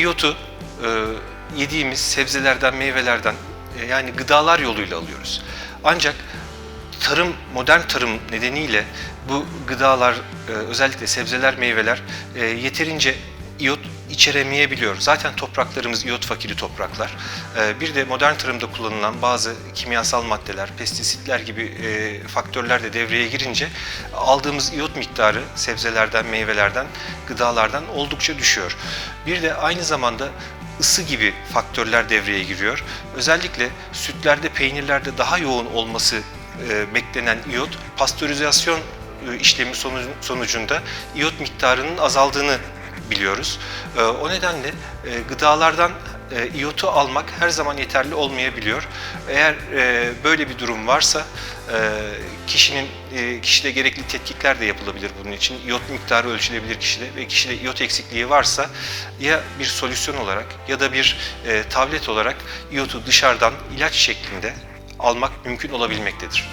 iyotu e, yediğimiz sebzelerden, meyvelerden e, yani gıdalar yoluyla alıyoruz. Ancak tarım, modern tarım nedeniyle bu gıdalar, e, özellikle sebzeler, meyveler e, yeterince iyot içeremeyebiliyor. Zaten topraklarımız iyot fakiri topraklar. E, Bir de modern tarımda kullanılan bazı kimyasal maddeler, pestisitler gibi e, faktörler de devreye girince aldığımız iyot miktarı sebzelerden, meyvelerden, gıdalardan oldukça düşüyor. Bir de aynı zamanda ısı gibi faktörler devreye giriyor. Özellikle sütlerde, peynirlerde daha yoğun olması e, beklenen iyot pastörizasyon e, işlemi sonucu- sonucunda iyot miktarının azaldığını biliyoruz. E, o nedenle e, gıdalardan e, iyotu almak her zaman yeterli olmayabiliyor. Eğer e, böyle bir durum varsa e, kişinin e, kişide gerekli tetkikler de yapılabilir bunun için. İyot miktarı ölçülebilir kişide ve kişide iyot eksikliği varsa ya bir solüsyon olarak ya da bir tablet olarak iyotu dışarıdan ilaç şeklinde almak mümkün olabilmektedir.